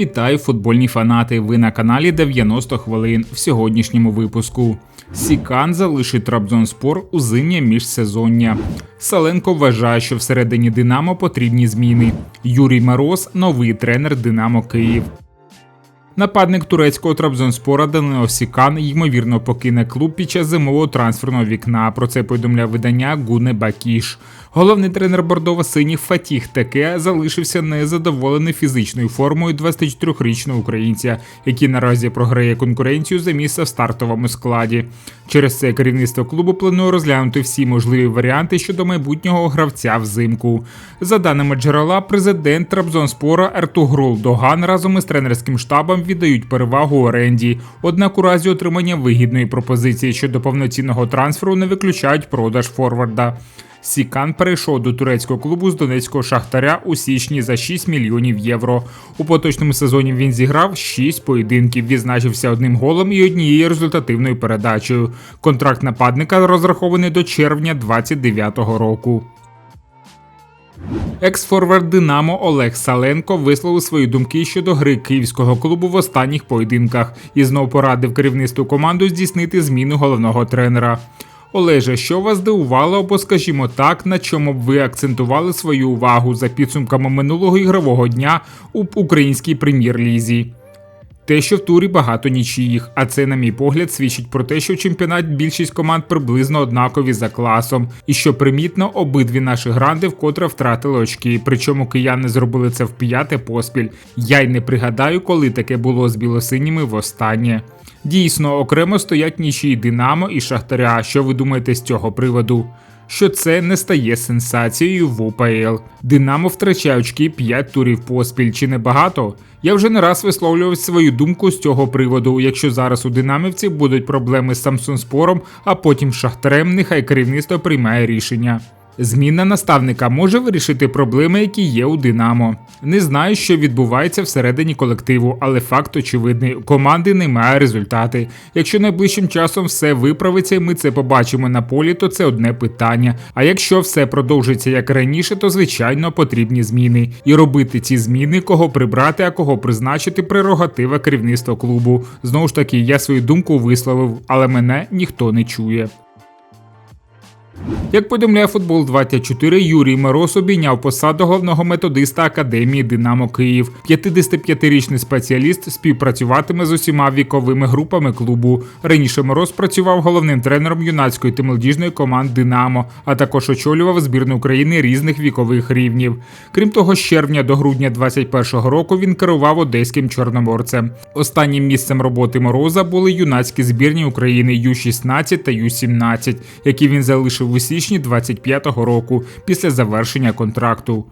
Вітаю, футбольні фанати! Ви на каналі 90 хвилин в сьогоднішньому випуску. Сікан залишить Трабзонспор у зимнє міжсезоння. Саленко вважає, що всередині Динамо потрібні зміни. Юрій Мороз новий тренер Динамо Київ. Нападник турецького Трабзонспора Данило Сікан ймовірно покине клуб під час зимового трансферного вікна. Про це повідомляє видання Гуне Бакіш. Головний тренер бордово-синіх Фатіх Теке залишився незадоволений фізичною формою 24-річного українця, який наразі програє конкуренцію за місце в стартовому складі. Через це керівництво клубу планує розглянути всі можливі варіанти щодо майбутнього гравця взимку. За даними джерела, президент Трабзонспора Ертугрул Доган разом із тренерським штабом віддають перевагу оренді. Однак у разі отримання вигідної пропозиції щодо повноцінного трансферу не виключають продаж форварда. Сікан перейшов до турецького клубу з донецького шахтаря у січні за 6 мільйонів євро. У поточному сезоні він зіграв 6 поєдинків, відзначився одним голом і однією результативною передачею. Контракт нападника розрахований до червня 2029 року. Екс-форвард Динамо Олег Саленко висловив свої думки щодо гри київського клубу в останніх поєдинках і знов порадив керівництву команду здійснити зміну головного тренера. Олеже, що вас здивувало, або, скажімо так, на чому б ви акцентували свою увагу за підсумками минулого ігрового дня у українській прем'єр-лізі? Те, що в турі багато нічиїх, а це, на мій погляд, свідчить про те, що в чемпіонат більшість команд приблизно однакові за класом, і що примітно обидві наші гранди вкотре втратили очки. Причому кияни зробили це в п'яте поспіль. Я й не пригадаю, коли таке було з білосиніми востаннє. Дійсно, окремо стоять нічиї Динамо і Шахтаря. Що ви думаєте з цього приводу? Що це не стає сенсацією в УПЛ. Динамо втрачає очки 5 турів поспіль, чи не багато? Я вже не раз висловлював свою думку з цього приводу. Якщо зараз у динамівців будуть проблеми з Самсунспором, а потім з Шахтарем, нехай керівництво приймає рішення. Зміна наставника може вирішити проблеми, які є у Динамо. Не знаю, що відбувається всередині колективу, але факт очевидний: команди немає результати. Якщо найближчим часом все виправиться, і ми це побачимо на полі, то це одне питання. А якщо все продовжиться як раніше, то звичайно потрібні зміни. І робити ці зміни, кого прибрати, а кого призначити, прерогатива керівництва клубу. Знову ж таки, я свою думку висловив, але мене ніхто не чує. Як повідомляє футбол 24, Юрій Мороз обійняв посаду головного методиста Академії Динамо Київ. 55-річний спеціаліст співпрацюватиме з усіма віковими групами клубу. Раніше Мороз працював головним тренером юнацької та молодіжної команд Динамо, а також очолював збірну України різних вікових рівнів. Крім того, з червня до грудня 2021 року він керував одеським чорноморцем. Останнім місцем роботи Мороза були юнацькі збірні України Ю-16 та Ю-17, які він залишив у січні 25-го року після завершення контракту.